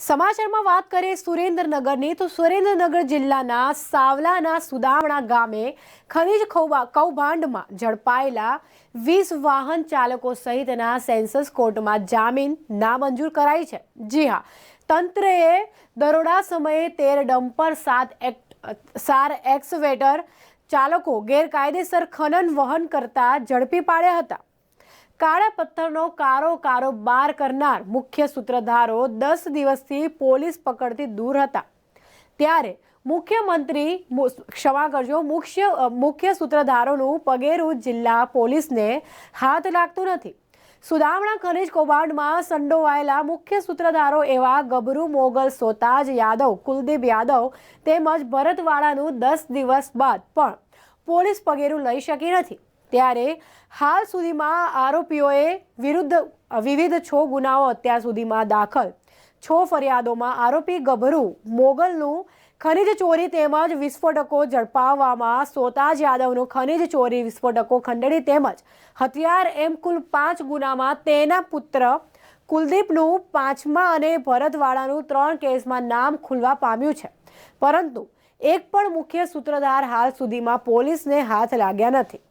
સમાચારમાં વાત કરીએ સુરેન્દ્રનગરની, તો સુરેન્દ્રનગર જિલ્લાના સાવલાના સુદામણા ગામે ખનીજ કૌભાંડમાં ઝડપાયેલા વીસ વાહન ચાલકો સહિતના સેન્સસ કોર્ટમાં જામીન નામંજૂર કરાઈ છે. જી હા, તંત્રએ દરોડા સમયે તેર ડમ્પર, સાત એક્ટ, સાર એક્સવેટર ચાલકો ગેરકાયદેસર ખનન વહન કરતા ઝડપી પાડ્યા હતા. કાળા પથ્થરનો કારો કારોબાર કરનાર મુખ્ય સૂત્રધારો દસ દિવસથી પોલીસ પકડથી દૂર હતા. ત્યારે મુખ્યમંત્રી ક્ષમા કરજો, મુખ્ય મુખ્ય સૂત્રધારોનું પગેરું જિલ્લા પોલીસને હાથ લાગતું નથી. સુદામણા ખનિજ કૌભાંડમાં સંડોવાયેલા મુખ્ય સૂત્રધારો એવા ગબરુ મોગલ સોતાજ યાદવ, કુલદીપ યાદવ તેમજ ભરતવાળાનું દસ દિવસ બાદ પણ પોલીસ પગેરું લઈ શકી નથી. ત્યારે હાલ સુધીમાં આરોપીઓએ વિરુદ્ધ, વિવિધ છ ગુનાઓ અત્યાર સુધીમાં દાખલ. છ ફરિયાદોમાં આરોપી ગભરુ, મોગલનું ખનિજ ચોરી તેમજ વિસ્ફોટકો ઝડપાવવામાં સોતાજ યાદવનું ખનિજ ચોરી વિસ્ફોટકો ખંડણી તેમજ હથિયાર એમ કુલ પાંચ ગુનામાં તેના પુત્ર કુલદીપનું પાંચમા અને ભરતવાળાનું ત્રણ કેસમાં નામ ખુલવા પામ્યું છે. પરંતુ એક પણ મુખ્ય સૂત્રધાર હાલ સુધીમાં પોલીસને હાથ લાગ્યા નથી.